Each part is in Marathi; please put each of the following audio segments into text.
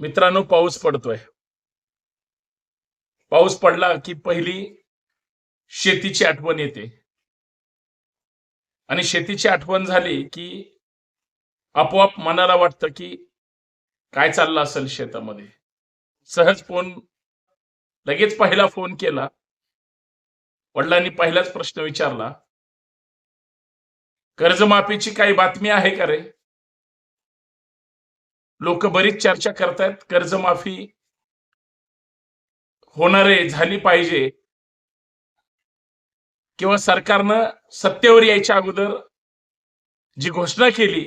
मित्रांनो पाऊस पडतोय. पाऊस पडला की पहिली शेतीची आठवण येते. आणि शेतीची आठवण झाली की आपोआप मनाला वाटतं की काय चाललं असेल शेतामध्ये. सहज फोन लगेच पहिला फोन केला. वडिलांनी पहिलाच प्रश्न विचारला. कर्जमाफीची काही बातमी आहे का रे? लोक बरीच चर्चा करतायत. कर्जमाफी होणारे झाली पाहिजे. किंवा सरकारनं सत्तेवर यायच्या अगोदर जी घोषणा केली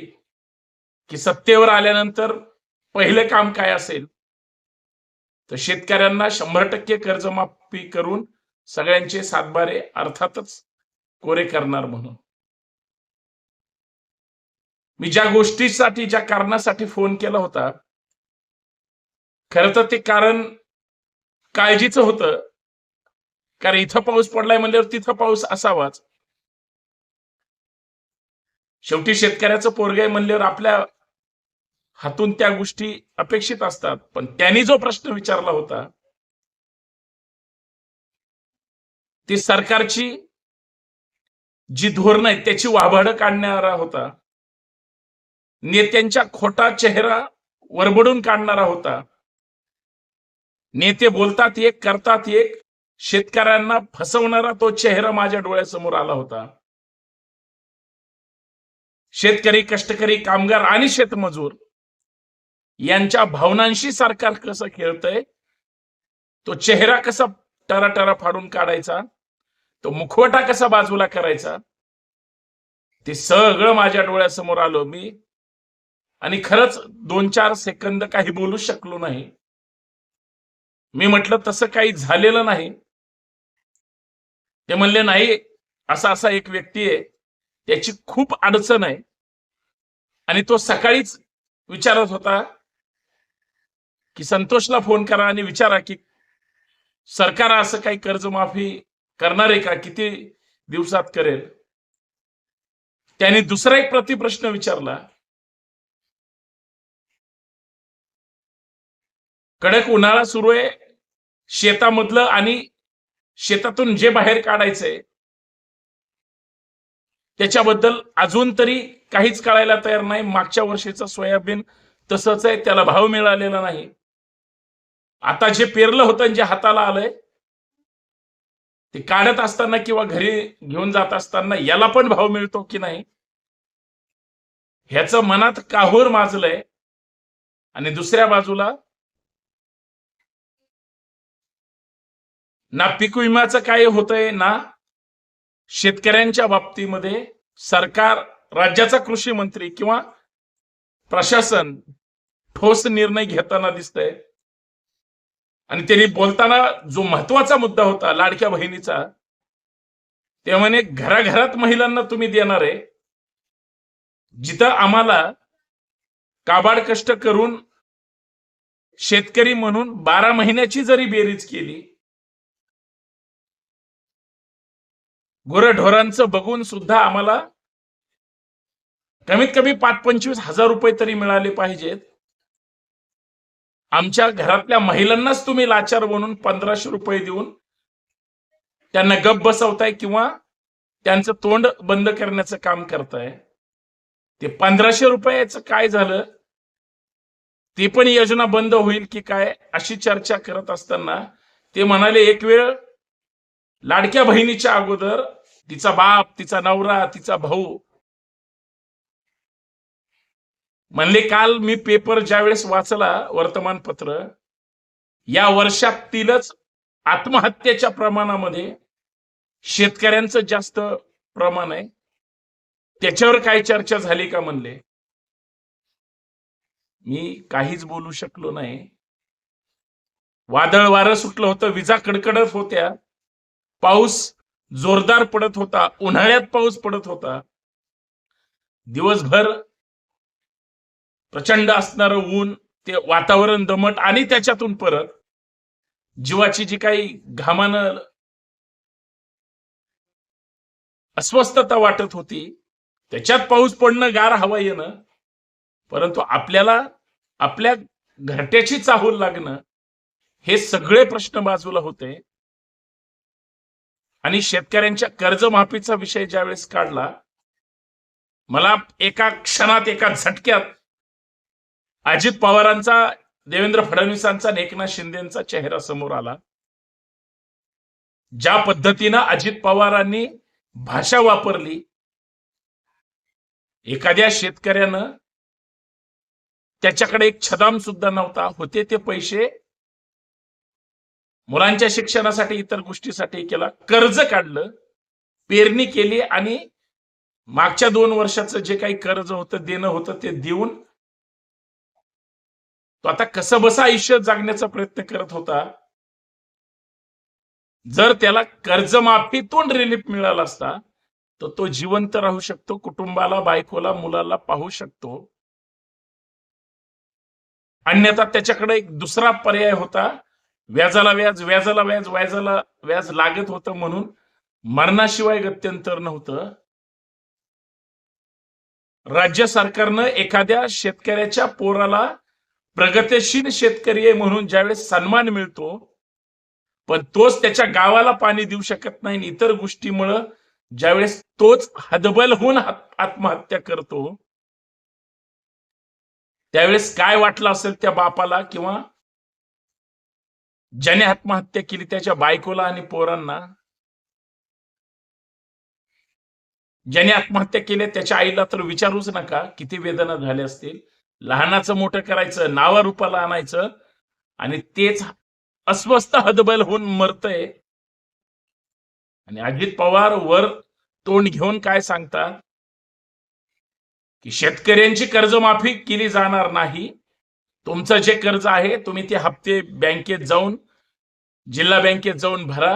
की सत्तेवर आल्यानंतर पहिलं काम काय असेल? तर शेतकऱ्यांना शंभर टक्के कर्जमाफी करून सगळ्यांचे सातबारे अर्थातच कोरे करणार म्हणून. मी ज्या गोष्टीसाठी ज्या कारणासाठी फोन केला होता खरं तर ते कारण काळजीचं होतं. कारण इथं पाऊस पडलाय म्हणल्यावर तिथं पाऊस असावाच. शेवटी शेतकऱ्याचं पोरग आहे म्हणल्यावर आपल्या हातून त्या गोष्टी अपेक्षित असतात. पण त्यांनी जो प्रश्न विचारला होता ती सरकारची जी धोरणं आहेत त्याची वाभाडं काढणारा होता. नेत्यांच्या खोटा चेहरा वरबडून काढणारा होता. नेते बोलतात एक करतात एक. शेतकऱ्यांना फसवणारा तो चेहरा माझ्या डोळ्यासमोर आला होता. शेतकरी कष्टकरी कामगार आणि शेतमजूर यांच्या भावनांशी सरकार कसं खेळतंय? तो चेहरा कसा टराटरा फाडून काढायचा? तो मुखवटा कसा बाजूला करायचा? ते सगळं माझ्या डोळ्यासमोर आलो मी. आणि खरंच दोन चार सेकंद काही बोलू शकलो नाही. मी म्हटलं तसं काही झालेलं नाही. ते म्हणले नाही असा असा एक व्यक्ती आहे त्याची खूप अडचण आहे. आणि तो सकाळीच विचारत होता की संतोषला फोन करा आणि विचारा की सरकार असं काही कर्जमाफी करणार आहे का? किती दिवसात करेल? त्याने दुसरा एक प्रतिप्रश्न विचारला कडक उन्हाळा सुरू आहे. शेतामधलं आणि शेतातून जे बाहेर काढायचंय त्याच्याबद्दल अजून तरी काहीच कळायला तयार नाही. मागच्या वर्षीचं सोयाबीन तसंच आहे त्याला भाव मिळालेला नाही. आता जे पेरलं होतं जे हाताला आलंय ते काढत असताना किंवा घरी घेऊन जात असताना याला पण भाव मिळतो की नाही? ह्याचं मनात काहूर माजलंय. आणि दुसऱ्या बाजूला ना पीक विम्याचं काय होतंय ना शेतकऱ्यांच्या बाबतीमध्ये सरकार राज्याचा कृषी मंत्री किंवा प्रशासन ठोस निर्णय घेताना दिसतंय. आणि त्यांनी बोलताना जो महत्त्वाचा मुद्दा होता लाडक्या बहिणीचा ते म्हणे घराघरात महिलांना तुम्ही देणार आहे. जिथं आम्हाला काबाड कष्ट करून शेतकरी म्हणून बारा महिन्याची जरी बेरीज केली गुरढोरांचं बघून सुद्धा आम्हाला कमीत कमी पाच पंचवीस हजार रुपये तरी मिळाले पाहिजेत. आमच्या घरातल्या महिलांनाच तुम्ही लाचार बनून पंधराशे रुपये देऊन त्यांना गप बसवताय किंवा त्यांचं तोंड बंद करण्याचं काम करताय. ते पंधराशे रुपयाचं काय झालं? ती पण योजना बंद होईल की काय? अशी चर्चा करत असताना ते म्हणाले एक वेळ लाडक्या बहिणीच्या अगोदर तिचा बाप तिचा नवरा तिचा भाऊ. म्हणले काल मी पेपर ज्यावेळेस वाचला वर्तमानपत्र या वर्षातीलच आत्महत्येच्या प्रमाणामध्ये शेतकऱ्यांचं जास्त प्रमाण आहे. त्याच्यावर काय चर्चा झाली का? म्हणले मी काहीच बोलू शकलो नाही. वादळ वारं सुटलं होतं विजा कडकडत होत्या. पाऊस जोरदार पडत होता उन्हाळ्यात पाऊस पडत होता. दिवसभर प्रचंड असणारं ऊन ते वातावरण दमट आणि त्याच्यातून परत जीवाची जी काही घामानं अस्वस्थता वाटत होती त्याच्यात पाऊस पडणं गार हवा येणं परंतु आपल्याला आपल्या घरट्याची चाहूल लागणं हे सगळे प्रश्न बाजूला होते. आणि शेतकऱ्यांच्या कर्जमाफीचा विषय ज्यावेळेस काढला मला एका क्षणात एका झटक्यात अजित पवारांचा देवेंद्र फडणवीसांचा एकनाथ शिंदेचा चेहरा समोर आला. ज्या पद्धतीनं अजित पवारांनी भाषा वापरली एखाद्या शेतकऱ्यानं त्याच्याकडे एक छदाम सुद्धा नव्हता होते ते पैसे मुलांच्या शिक्षणासाठी इतर गोष्टीसाठी केला. कर्ज काढलं पेरणी केली आणि मागच्या दोन वर्षाचं जे काही कर्ज होतं देणं होतं ते देऊन तो आता कसं बस आयुष्य जगण्याचा प्रयत्न करत होता. जर त्याला कर्जमाफीतून रिलीफ मिळाला असता तर तो जिवंत राहू शकतो कुटुंबाला बायकोला मुलाला पाहू शकतो. अन्यथा त्याच्याकडे एक दुसरा पर्याय होता व्याजाला व्याज व्याजाला व्याज व्याजाला व्याज लागत होतं म्हणून मरणाशिवाय गत्यंतर नव्हतं. राज्य सरकारनं एखाद्या शेतकऱ्याच्या पोराला प्रगतीशील शेतकरी आहे म्हणून ज्यावेळेस सन्मान मिळतो पण तोच त्याच्या गावाला पाणी देऊ शकत नाही इतर गोष्टीमुळं ज्यावेळेस तोच हदबल होऊन आत्महत्या करतो त्यावेळेस काय वाटलं असेल त्या बापाला किंवा ज्याने आत्महत्या केली त्याच्या बायकोला आणि पोरांना ज्याने आत्महत्या केली त्याच्या आईला तर विचारूच नका किती वेदना झाल्या असतील. लहानाचं मोठं करायचं नावा रूपाला आणायचं आणि तेच अस्वस्थ हदबल होऊन मरतय. आणि अजित पवार वर तोंड घेऊन काय सांगतात की शेतकऱ्यांची कर्जमाफी केली जाणार नाही तुमचं जे कर्ज आहे तुम्ही ते हप्ते बँकेत जाऊन जिल्हा बँकेत जाऊन भरा.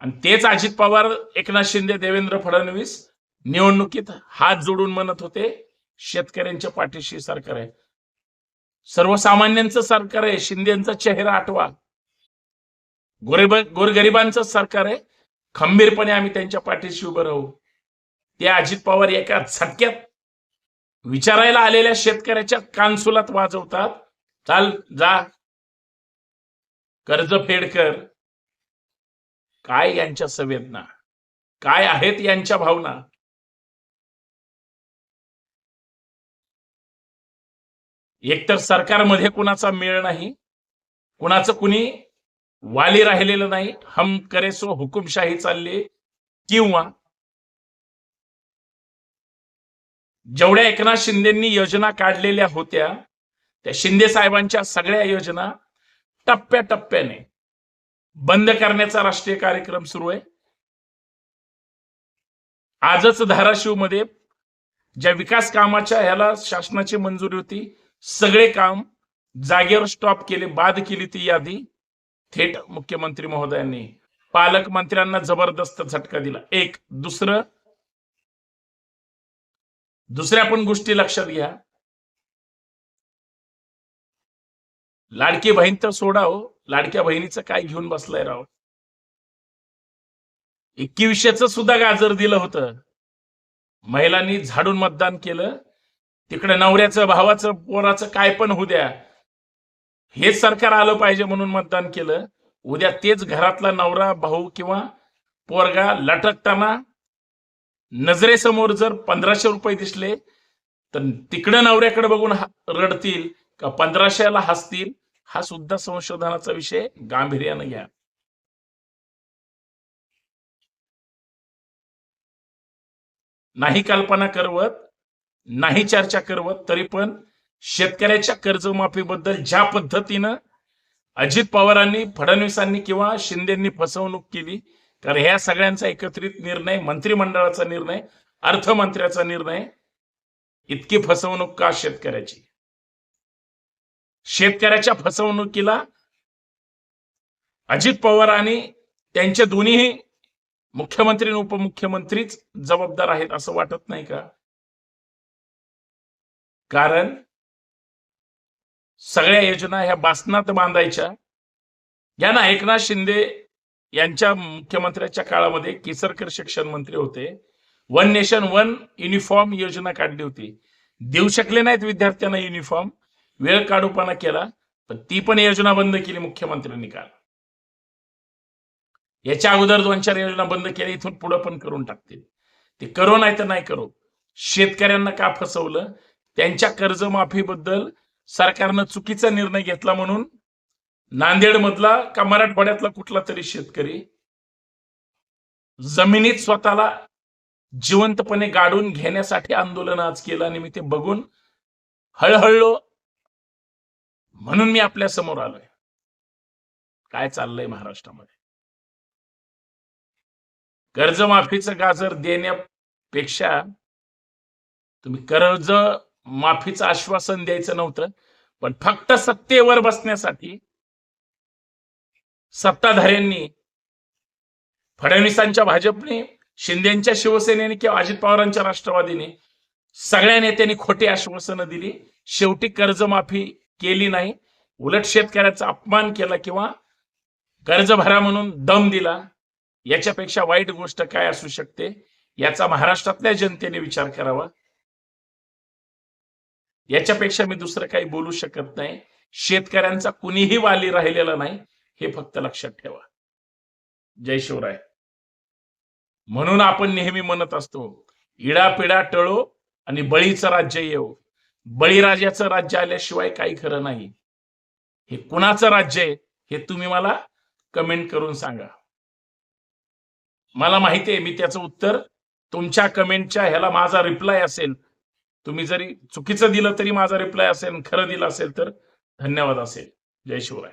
आणि तेच अजित पवार एकनाथ शिंदे देवेंद्र फडणवीस निवडणुकीत हात जोडून म्हणत होते शेतकऱ्यांच्या पाठीशी सरकार आहे. सर्वसामान्यांचं सरकार आहे शिंदेचा चेहरा आठवा. गोरेब गोरगरिबांचं सरकार आहे खंबीरपणे आम्ही त्यांच्या पाठीशी उभं राहू. ते अजित पवार एका झटक्यात विचारायला आलेल्या शेतकऱ्याच्या कानसुलात वाजवतात. चाल जा. कर्ज फेड कर. काय यांच्या संवेदना? काय आहेत यांच्या भावना? एकतर सरकारमध्ये कुणाचा मेळ नाही कुणाचं कुणी वाली राहिलेलं नाही. हम करेसो हुकुमशाही चालली किंवा जेवढ्या एकनाथ शिंदेनी योजना काढलेल्या होत्या त्या शिंदे साहेबांच्या सगळ्या योजना टप्प्याटप्प्याने बंद करण्याचा राष्ट्रीय कार्यक्रम सुरू आहे. आजच धाराशिवमध्ये ज्या विकास कामाच्या ह्याला शासनाची मंजुरी होती सगळे काम जागेवर स्टॉप केले बाद केली ती यादी. थेट मुख्यमंत्री महोदयांनी पालकमंत्र्यांना जबरदस्त झटका दिला. एक दुसरं दुसऱ्या पण गोष्टी लक्षात घ्या. लाडकी बहीण तर सोडा हो. लाडक्या बहिणीचं काय घेऊन बसलाय राव? एकवीसशेच सुद्धा गाजर दिलं होतं. महिलांनी झाडून मतदान केलं. तिकडे नवऱ्याचं भावाचं पोराचं काय पण होऊ द्या. हेच सरकार आलं पाहिजे म्हणून मतदान केलं. उद्या तेच घरातला नवरा भाऊ किंवा पोरगा लटकताना नजरेसमोर जर पंधराशे रुपये दिसले तर तिकडे नवऱ्याकडे बघून रडतील का पंधराशेला हसतील? हा सुद्धा संशोधनाचा विषय गांभीर्यानं घ्या. नाही कल्पना करवत नाही चर्चा करवत तरी पण शेतकऱ्याच्या कर्जमाफीबद्दल ज्या पद्धतीनं अजित पवारांनी फडणवीसांनी किंवा शिंदेंनी फसवणूक केली कारण ह्या सगळ्यांचा एकत्रित निर्णय मंत्रिमंडळाचा निर्णय अर्थमंत्र्याचा निर्णय इतकी फसवणूक का शेतकऱ्याची? शेतकऱ्याच्या फसवणुकीला अजित पवार आणि त्यांचे दोन्ही मुख्यमंत्री आणि उपमुख्यमंत्रीच जबाबदार आहेत असं वाटत नाही का? कारण सगळ्या योजना ह्या बासनात बांधायच्या. या ना एकनाथ शिंदे यांच्या मुख्यमंत्र्याच्या काळामध्ये केसरकर शिक्षण मंत्री होते. वन नेशन वन युनिफॉर्म योजना काढली होती. देऊ शकले नाहीत विद्यार्थ्यांना युनिफॉर्म वेळ काढूपणा केला पण ती पण योजना बंद केली मुख्यमंत्र्यांनी काल. याच्या अगोदर दोन चार योजना बंद केल्या इथून पुढं पण करून टाकतील. ते करो नाही तर नाही करो. शेतकऱ्यांना का फसवलं? त्यांच्या कर्जमाफीबद्दल सरकारनं चुकीचा निर्णय घेतला म्हणून नांदेड मधला का मराठवाड्यातला कुठला तरी शेतकरी जमिनीत स्वतःला जिवंतपणे गाडून घेण्यासाठी आंदोलन आज केलं आणि मी ते बघून हळहळलो. म्हणून मी आपल्यासमोर आलोय. काय चाललंय महाराष्ट्रामध्ये? कर्जमाफीचं गाजर देण्यापेक्षा तुम्ही कर्ज माफीचं आश्वासन द्यायचं नव्हतं पण फक्त सत्तेवर बसण्यासाठी सत्ताधाऱ्यांनी फडणवीसांच्या भाजपने शिंदेच्या शिवसेनेने किंवा अजित पवारांच्या राष्ट्रवादीने सगळ्या नेत्यांनी खोटी आश्वासनं दिली. शेवटी कर्जमाफी केली नाही. उलट शेतकऱ्याचा अपमान केला किंवा कर्ज भरा म्हणून दम दिला. याच्यापेक्षा वाईट गोष्ट काय असू शकते? याचा महाराष्ट्रातल्या जनतेने विचार करावा. याच्यापेक्षा मी दुसरं काही बोलू शकत नाही. शेतकऱ्यांचा कुणीही वाली राहिलेला नाही. हे फक्त लक्षात ठेवा. जय शिवराय. म्हणून आपण नेहमी म्हणत असतो इडापिडा टळो आणि बळीचं राज्य येऊ बळीराजाचं राज्य आल्याशिवाय काही खरं नाही. हे कुणाचं राज्य आहे हे तुम्ही मला कमेंट करून सांगा. मला माहिती आहे मी त्याचं उत्तर तुमच्या कमेंटच्या ह्याला माझा रिप्लाय असेल. तुम्ही जरी चुकीचं दिलं तरी माझा रिप्लाय असेल खरं दिलं असेल तर धन्यवाद असेल. जय शिवराय.